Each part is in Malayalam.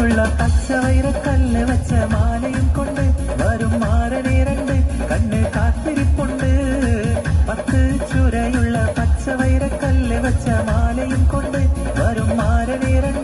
കയ്യിലുള്ള പച്ചവൈരക്കല്ല് വച്ച മാലയും കൊണ്ട് വരും മാറനേരണ്ട് കണ്ണ് കാത്തിരിപ്പുണ്ട്. പത്ത് ചുരയുള്ള പച്ചവൈരക്കല്ല് വച്ച മാലയും കൊണ്ട് വരും മാറനേരണ്ട്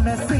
மனசு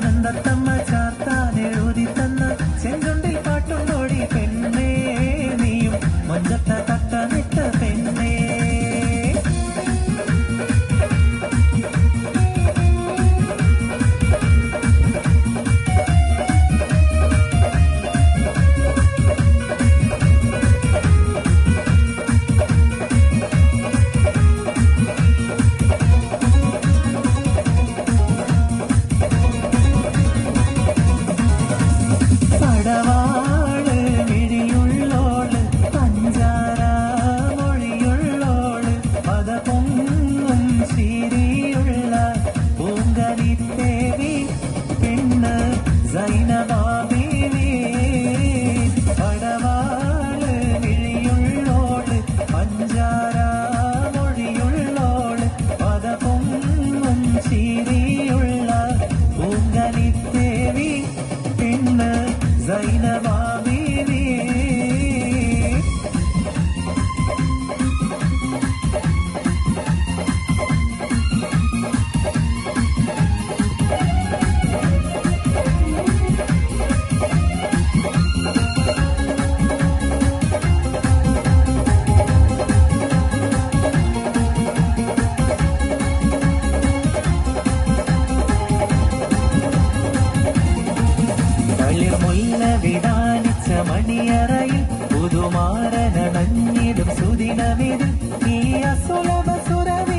ಆನಂದ ತಮ್ಮ never മണിയറയിൽ പുതുമാരന നഞ്ഞിടും സുദിനമിതും നീ അസുലഭ സുരവ